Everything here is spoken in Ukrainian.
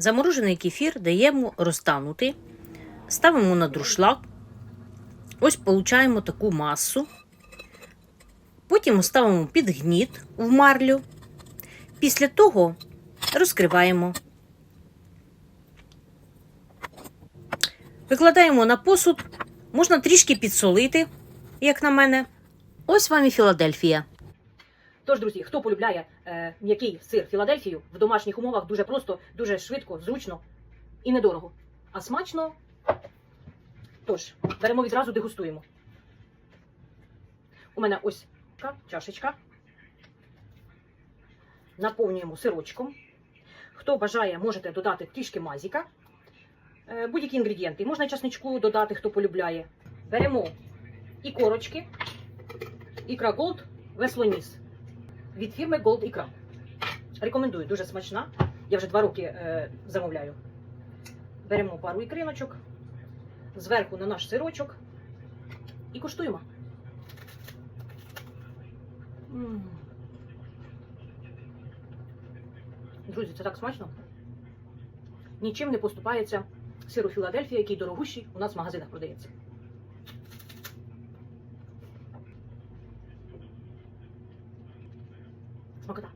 Заморожений кефір даємо розтанути, ставимо на друшлак. Ось получаємо таку масу. Потім ставимо під гніт в марлю. Після того розкриваємо. Викладаємо на посуд, можна трішки підсолити, як на мене. Ось вам і Філадельфія. Тож, друзі, хто полюбляє е, м'який сир Філадельфію в домашніх умовах дуже просто, дуже швидко, зручно і недорого. А смачно. Тож, беремо відразу дегустуємо. У мене ось така чашечка. Наповнюємо сирочком. Хто бажає, можете додати трішки мазіка. Е, Будь-які інгредієнти. Можна часничку додати, хто полюбляє. Беремо і корочки, ікра Gold Веслоніс від фірми Gold Ікра. Рекомендую, дуже смачна. Я вже два роки е, замовляю. Беремо пару ікриночок, зверху на наш сирочок і куштуємо. Друзі, це так смачно. Нічим не поступається сиру Філадельфія, який дорогущий у нас в магазинах продається. 怎么个打？